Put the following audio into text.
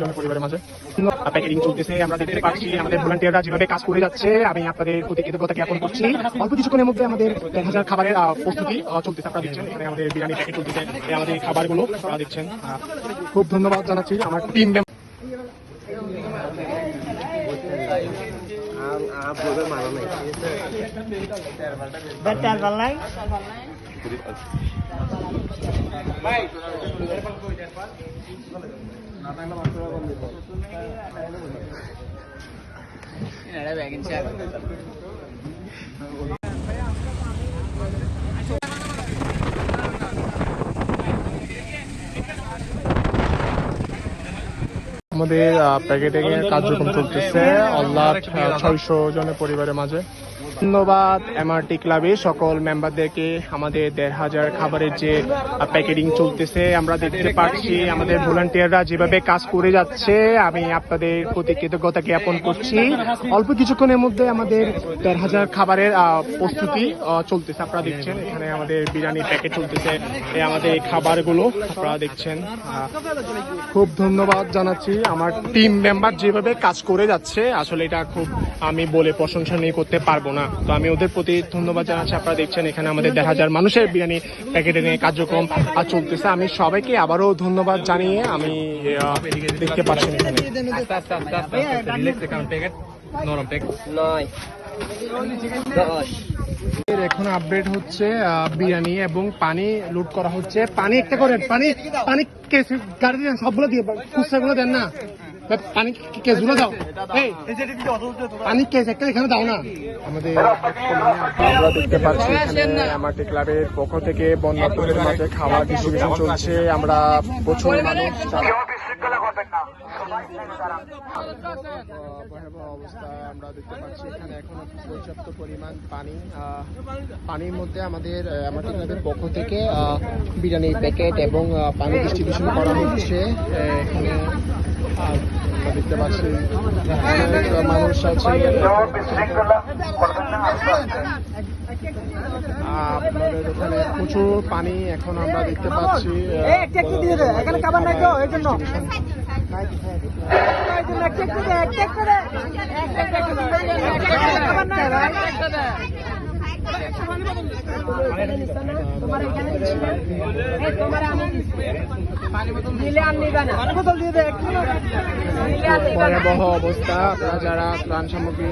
জন পরিবারের মাঝে। প্যাকেটিং চলতেছে, আমরা দেখতে পাচ্ছি আমাদের ভলান্টিয়াররা যেভাবে কাজ করে যাচ্ছে, আমি আপনাদের প্রতি কৃতজ্ঞতা জ্ঞাপন করছি। অল্প কিছুক্ষণের মধ্যে আমাদের হাজার খাবারের প্রস্তুতি চলতেছে, আপনারা দেখছেন। এখানে আমাদের বিরিয়ানি প্যাকেট আমাদের খাবারগুলো, আপনারা খুব ধন্যবাদ জানাচ্ছি আমার টিম నేను ఎడ వేగించాను আমাদের প্যাকেটিং এর কার্যক্রম চলতেছে। আল্লাহ ছয়শো জনের পরিবারের মাঝে। ধন্যবাদ এমআরটি ক্লাবে সকল মেম্বারদেরকে আমাদের দেড় হাজার খাবারের যে প্যাকেটিং চলতেছে, আমরা দেখতে পাচ্ছি আমাদের ভলান্টিয়াররা যেভাবে কাজ করে যাচ্ছে। আমি আপনাদের প্রতি কৃতজ্ঞতা জ্ঞাপন করছি। অল্প কিছুক্ষণের মধ্যে আমাদের দেড় হাজার খাবারের প্রস্তুতি চলতেছে। আপনারা দেখছেন, এখানে আমাদের বিরিয়ানি প্যাকেট চলতেছে। আমাদের এই খাবারগুলো আপনারা দেখছেন। খুব ধন্যবাদ জানাচ্ছি। আমার টিম মেম্বার যেভাবে কাজ করে যাচ্ছে আসলে এটা খুব আমি বলে প্রশংসা নিয়ে করতে পারব না। তো আমি ওদের প্রতি ধন্যবাদ জানাচ্ছি। আপনারা দেখছেন এখানে আমাদের দেড় হাজার মানুষের বিরিয়ানি প্যাকেটে নিয়ে কার্যক্রম আর চলতেছে। আমি সবাইকে আবারও ধন্যবাদ জানিয়ে আমি দেখতে পাচ্ছেন এখানে। নয়। দশ। এর এখন আপডেট হচ্ছে বিরিয়ানি এবং পানি লুট করা হচ্ছে। পানি একটা করেন, পানি পানি গাড়ি দেন, সবগুলো দিয়ে, খুচরাগুলো দেন না। পানি কেসগুলো দাও। পানি কেস একটা এখানে দাও না। আমাদের দেখতে পাচ্ছি এখানে আমাদের ক্লাবের পক্ষ থেকে বন্যাত্মদের মাঝে খাবার ডিস্ট্রিবিউশন চলছে। আমরা প্রচুর মানুষ যারা ভয়াবহ অবস্থা আমরা দেখতে পাচ্ছি। এখানে এখনও পর্যাপ্ত পরিমাণ পানি আহ, পানির মধ্যে আমাদের আমাদের ক্লাবের পক্ষ থেকে আহ, বিরিয়ানির প্যাকেট এবং পানি ডিস্ট্রিবিউশন করা হচ্ছে। এখানে আহ, দেখতে পাচ্ছি মানুষ আছে। আপনাদের এখানে প্রচুর পানি এখন আমরা দেখতে পাচ্ছি। ভয়াবহ অবস্থা। আপনারা যারা ত্রাণ সামগ্রী